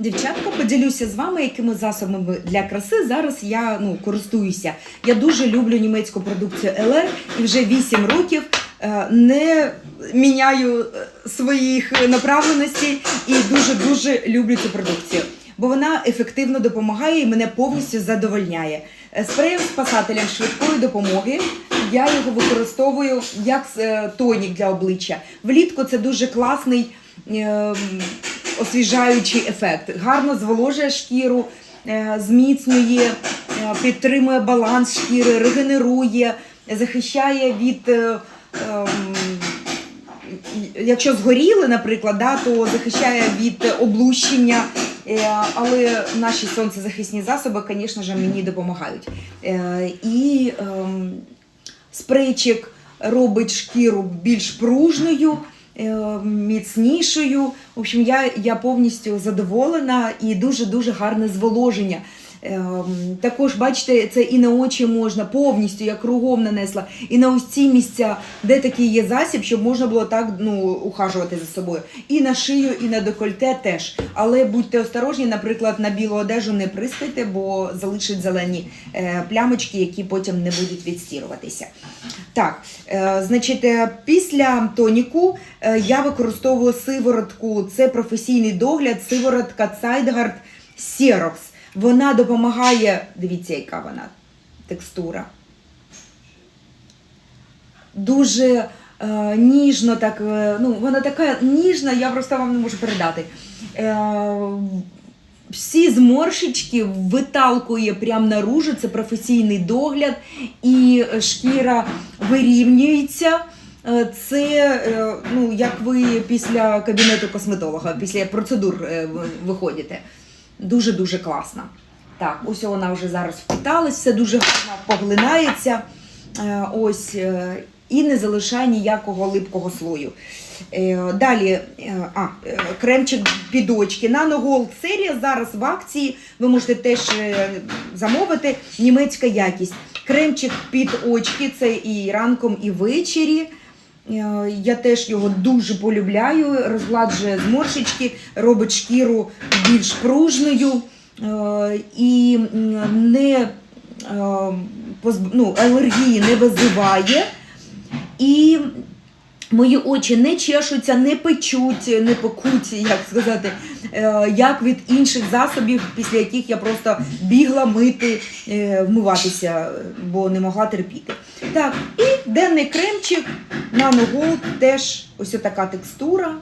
Дівчатка, поділюся з вами, якими засобами для краси зараз я ну, користуюся. Я дуже люблю німецьку продукцію LR і вже 8 років е, не міняю е, своїх направленостей і дуже-дуже люблю цю продукцію. Бо вона ефективно допомагає і мене повністю задовольняє. Е, Спреєм спасателем швидкої допомоги я його використовую як тонік для обличчя. Влітку це дуже класний е, освіжаючий ефект. Гарно зволожує шкіру, е, зміцнює, е, підтримує баланс шкіри, регенерує, захищає від. е, ем, Якщо згоріли, наприклад, да, то захищає від облущення, але наші сонцезахисні засоби, звісно ж, мені допомагають. І ем, спрейчик робить шкіру більш пружною, міцнішою. В общем, я, я повністю задоволена і дуже-дуже гарне зволоження. Ем, Також, бачите, це і на очі можна повністю, я кругом нанесла, і на ось ці місця, де такий є засіб, щоб можна було так ну, ухажувати за собою. І на шию, і на декольте теж. Але будьте осторожні, наприклад, на білу одежу не приспайте, бо залишить зелені е, плямочки, які потім не будуть відстіруватися. Так, е, значить, е, після тоніку е, я використовую сиворотку. Це професійний догляд, сиворотка Zeitgard Xerox. Вона допомагає, дивіться, яка вона текстура. Дуже е, ніжно, так, ну, вона така ніжна, я просто вам не можу передати. Е, всі зморшечки виталкує прямо наружу, це професійний догляд, і шкіра вирівнюється. Е, Це е, ну, як ви після кабінету косметолога, після процедур е, виходите. Дуже-дуже класна. Так, ось вона вже зараз впиталась, все дуже гарно поглинається. Е, Ось, е, і не залишає ніякого липкого слою. Е, Далі, е, а, е, кремчик під очки. Nano Gold серія зараз в акції. Ви можете теж замовити. Німецька якість. Кремчик під очки це і ранком, і ввечері. Я теж його дуже полюбляю, розгладжує зморшечки, робить шкіру більш пружною і не ну, алергії не визиває. І мої очі не чешуться, не печуть, не пекуть, як сказати, е, як від інших засобів, після яких я просто бігла мити, е, вмиватися, бо не могла терпіти. Так, і денний кремчик на ногу теж ось така текстура.